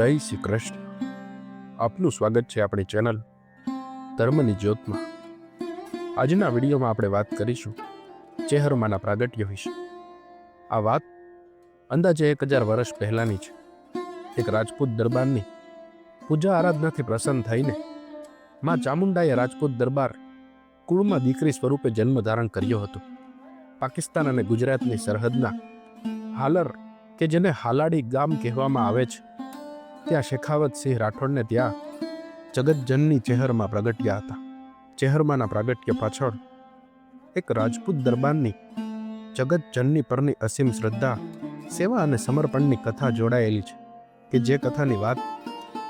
જય શ્રી કૃષ્ણ. આપનું સ્વાગત છે આપણી ચેનલ ધર્મની જ્યોતમાં. આજના વિડીયોમાં આપણે વાત કરીશું ચેહરમાના પ્રાગટ્ય વિશે. આ વાત અંદાજે એક હજાર વર્ષ પહેલાંની છે. એક રાજપૂત દરબારની પૂજા આરાધનાથી પ્રસન્ન થઈને માં ચામુંડાએ રાજપૂત દરબાર કુળમાં દીકરી સ્વરૂપે જન્મ ધારણ કર્યો હતો. પાકિસ્તાન અને ગુજરાતની સરહદના હાલર કે જેને હાલાડી ગામ કહેવામાં આવે છે ત્યાં શેખાવતસિંહ રાઠોડને ત્યાં જગતજનની ચહેરમાં પ્રગટ્યા હતા. ચહેરમાંના પ્રાગટ્ય પાછળ એક રાજપૂત દરબારની જગતજનની પરની અસીમ શ્રદ્ધા, સેવા અને સમર્પણની કથા જોડાયેલી છે કે જે કથાની વાત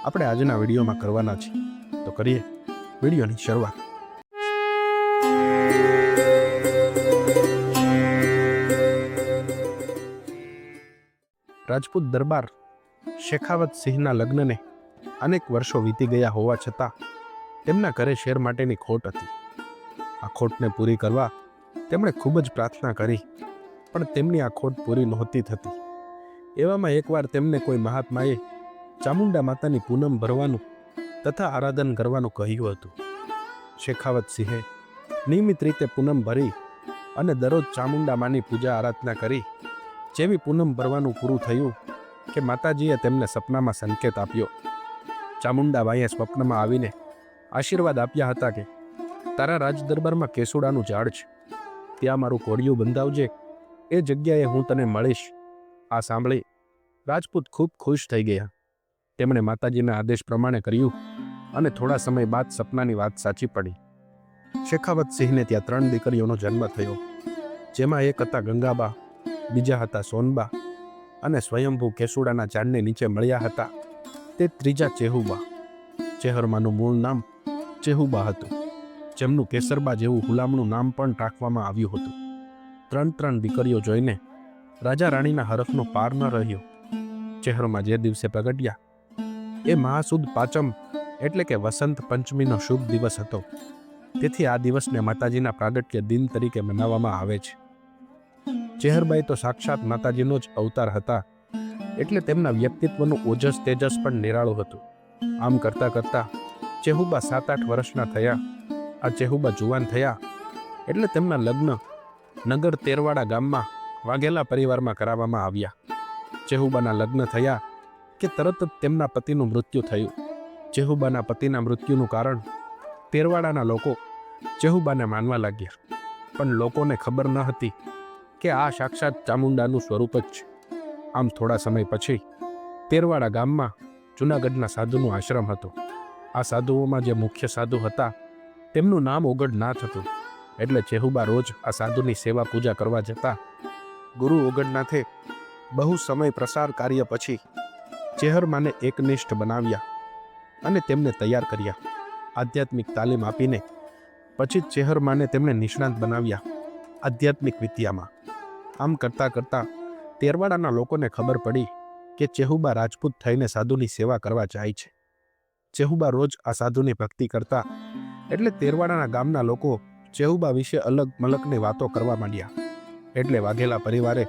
આપણે આજના વિડીયોમાં કરવાના છીએ. તો કરીએ વિડીયોની શરૂઆત. રાજપૂત દરબાર શેખાવત સિંહના લગ્નને અનેક વર્ષો વીતી ગયા હોવા છતાં તેમના ઘરે શેર માટેની ખોટ હતી. આ ખોટને પૂરી કરવા તેમણે ખૂબ જ પ્રાર્થના કરી, પણ તેમની આ ખોટ પૂરી નહોતી થતી. એવામાં એકવાર તેમને કોઈ મહાત્માએ ચામુંડા માતાની પૂનમ ભરવાનું તથા આરાધન કરવાનું કહ્યું હતું. શેખાવત સિંહે નિયમિત રીતે પૂનમ ભરી અને દરરોજ ચામુંડા માની પૂજા આરાધના કરી, જેવી પૂનમ ભરવાનું પૂરું થયું કે માતાજીએ તેમને સપનામાં સંકેત આપ્યો. ચામુંડાબાઈએ સ્વપ્નમાં આવીને આશીર્વાદ આપ્યા હતા કે, તારા રાજદરબારમાં કેસુડાનું ઝાડ છે. ત્યાં મારું કોડિયું બંધાવજે. એ જગ્યાએ હું તને મળીશ. આ સાંભળી રાજપૂત ખૂબ ખુશ થઈ ગયા. તેમણે માતાજીના આદેશ પ્રમાણે કર્યું અને થોડા સમય બાદ સપનાની વાત સાચી પડી. શેખાવત સિંહને ત્યાં ત્રણ દીકરીઓનો જન્મ થયો. જેમાં એક હતા ગંગાબા, બીજા હતા સોનબા અને સ્વયંભૂ કેસુડાના ઝાડને નીચે મળ્યા હતા. તે ત્રીજા ચેહુબા. ચેહરમાનું મૂળ નામ ચેહુબા હતું. જેમનું કેસરબા જેવું હુલામણું નામ પણ રાખવામાં આવ્યું હતું. ત્રણ ત્રણ દીકરીઓ જોઈને રાજા રાણીના હરખનો પાર ન રહ્યો. ચહેરોમાં જે દિવસે પ્રગટ્યા, એ મહાસુદ પાંચમ એટલે કે વસંત પંચમીનો શુભ દિવસ હતો. તેથી આ દિવસને માતાજીના પ્રાગટ્ય દિન તરીકે મનાવવામાં આવે છે. ચેહરબાઈ તો સાક્ષાત માતાજીનો જ અવતાર હતા. એટલે તેમના વ્યક્તિત્વનું ઓજસ તેજસ પણ નિરાળું હતું. આમ કરતા કરતા ચેહુબા સાત આઠ વર્ષના થયા. આ ચેહુબા જુવાન થયા. એટલે તેમના લગ્ન નગર તેરવાડા ગામમાં વાઘેલા પરિવારમાં કરાવવામાં આવ્યા. ચેહુબાના લગ્ન થયા કે તરત જ તેમના પતિનું મૃત્યુ થયું. ચેહુબાના પતિના મૃત્યુનું કારણ તેરવાડાના લોકો ચેહુબાને માનવા લાગ્યા. પણ લોકોને ખબર ન હતી કે આ સાક્ષાત ચામુંડાનું સ્વરૂપ જ છે. આમ થોડા સમય પછી તેરવાડા ગામમાં જૂનાગઢના સાધુનું આશ્રમ હતો. આ સાધુઓમાં જે મુખ્ય સાધુ હતા, તેમનું નામ ઓગળનાથ હતું. એટલે ચેહુબા રોજ આ સાધુની સેવા પૂજા કરવા જતા ગુરુ ઓગઢનાથે બહુ સમય પ્રસાર કાર્ય પછી ચેહરમાને એકનિષ્ઠ બનાવ્યા અને તેમને તૈયાર કર્યા. આધ્યાત્મિક તાલીમ આપીને પછી ચેહરમાને તેમણે નિષ્ણાંત બનાવ્યા આધ્યાત્મિક વિદ્યામાં. આમ કરતાં કરતાં તેરવાડાના લોકોને ખબર પડી કે ચેહુબા રાજપૂત થઈને સાધુની સેવા કરવા જાય છે. ચેહુબા રોજ આ સાધુની ભક્તિ કરતા એટલે તેરવાડાના ગામના લોકો ચેહુબા વિશે અલગ મલકની વાતો કરવા માંડ્યા. એટલે વાઘેલા પરિવારે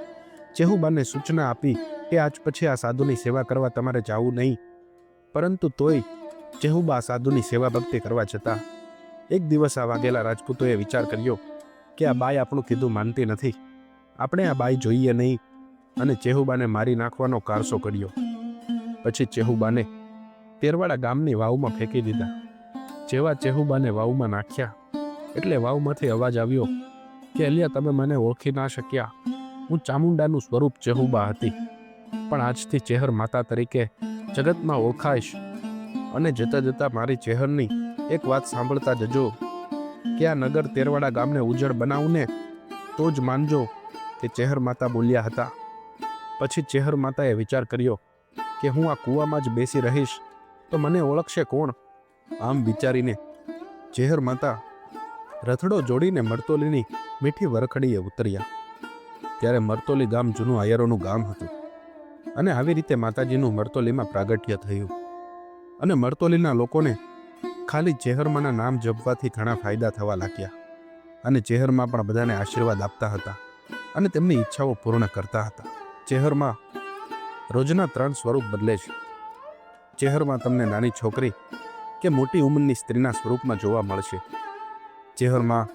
ચેહુબાને સૂચના આપી કે આજ પછી આ સાધુની સેવા કરવા તમારે જવું નહીં. પરંતુ તોય ચેહુબા સાધુની સેવા ભક્તિ કરવા જતા એક દિવસ આ વાઘેલા રાજપૂતોએ વિચાર કર્યો કે આ બાઈ આપણું કીધું માનતી નથી. આપણે આ બાઈ જોઈએ નહીં. અને ચેહુબાને મારી નાખવાનો કારસો કર્યો. પછી ચેહુબાને તેરવાડા ગામની વાવમાં ફેંકી દીધા. જેવા ચેહુબાને વાવમાં નાખ્યા, એટલે વાવમાંથી અવાજ આવ્યો કે, અલિયા, તમે મને ઓળખી ના શક્યા. હું ચામુંડાનું સ્વરૂપ ચેહુબા હતી. પણ આજથી ચેહર માતા તરીકે જગતમાં ઓળખાઈશ. અને જતા જતા મારી ચેહરની એક વાત સાંભળતા જજો કે, આ નગર તેરવાડા ગામને ઉજળ બનાવને તો જ માનજો કે ચેહર માતા બોલ્યા હતા. પછી ચેહર માતાએ વિચાર કર્યો કે હું આ કૂવામાં જ બેસી રહીશ, તો મને ઓળખશે કોણ? આમ વિચારીને ચેહર માતા રથડો જોડીને મરતોલીની મીઠી વરખડીએ ઉતર્યા. ત્યારે મરતોલી ગામ જૂનું આયરોનું ગામ હતું અને આવી રીતે માતાજીનું મરતોલીમાં પ્રાગટ્ય થયું. અને મરતોલીના લોકોને ખાલી ચેહરમાના નામ જપવાથી ઘણા ફાયદા થવા લાગ્યા અને ચેહરમાં પણ બધાને આશીર્વાદ આપતા હતા. અને તેમની ઈચ્છાઓ પૂર્ણ કરતા હતા. ચહેરમાં રોજના ત્રણ સ્વરૂપ બદલે છે. ચહેરમાં તમને નાની છોકરી કે મોટી ઉંમરની સ્ત્રીના સ્વરૂપમાં જોવા મળશે. ચહેરમાં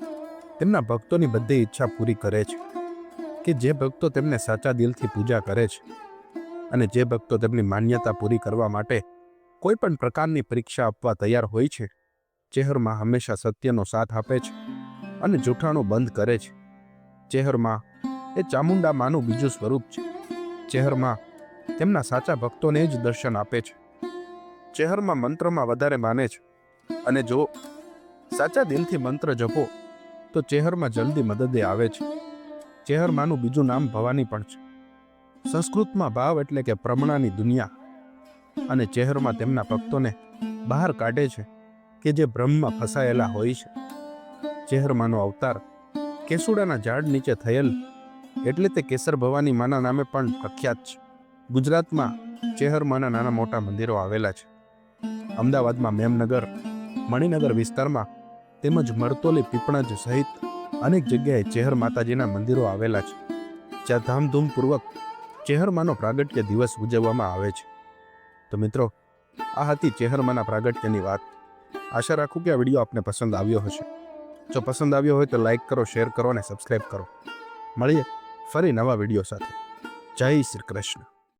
તેમના ભક્તોની બધી ઈચ્છા પૂરી કરે છે કે જે ભક્તો તેમને સાચા દિલથી પૂજા કરે છે અને જે ભક્તો તેમની માન્યતા પૂરી કરવા માટે કોઈ પણ પ્રકારની પરીક્ષા આપવા તૈયાર હોય છે, ચહેરમાં હંમેશા સત્યનો સાથ આપે છે અને જૂઠાણું બંધ કરે છે. ચેહરમાં એ ચામુંડા માનું બીજું સ્વરૂપ છે. ચહેરમાં તેમના સાચા ભક્તોને જ દર્શન આપે છે. ચહેરમાં મંત્રમાં વધારે માને છે. અને જો સાચા દિલથી મંત્ર જપો, તો ચહેરમાં જલ્દી મદદે આવે છે. ચહેરમાંનું બીજું નામ ભવાની પણ છે. સંસ્કૃતમાં ભાવ એટલે કે પ્રમણાની દુનિયા. અને ચહેરમાં તેમના ભક્તોને બહાર કાઢે છે કે જે બ્રહ્મમાં ફસાયેલા હોય છે. ચહેરમાંનો અવતાર કેસુડાના ઝાડ નીચે થયેલ એટલે તે કેસર ભવાની માના નામે પણ પ્રખ્યાત છે. ગુજરાતમાં ચેહરમાંના નાના મોટા મંદિરો આવેલા છે. અમદાવાદમાં મેમનગર, મણિનગર વિસ્તારમાં તેમજ મરતોલી પીપણજ સહિત અનેક જગ્યાએ ચેહર માતાજીના મંદિરો આવેલા છે. જ્યાં ધામધૂમપૂર્વક ચેહરમાનો પ્રાગટ્ય દિવસ ઉજવવામાં આવે છે. તો મિત્રો, આ હતી ચેહરમાના પ્રાગટ્યની વાત. આશા રાખું કે આ વીડિયો આપને પસંદ આવ્યો હશે. જો પસંદ આવ્યો હોય તો લાઈક કરો, શેર કરો અને સબસ્ક્રાઈબ કરો. મળીએ. ફરી નવા વીડિયો સાથે. જય શ્રી કૃષ્ણ.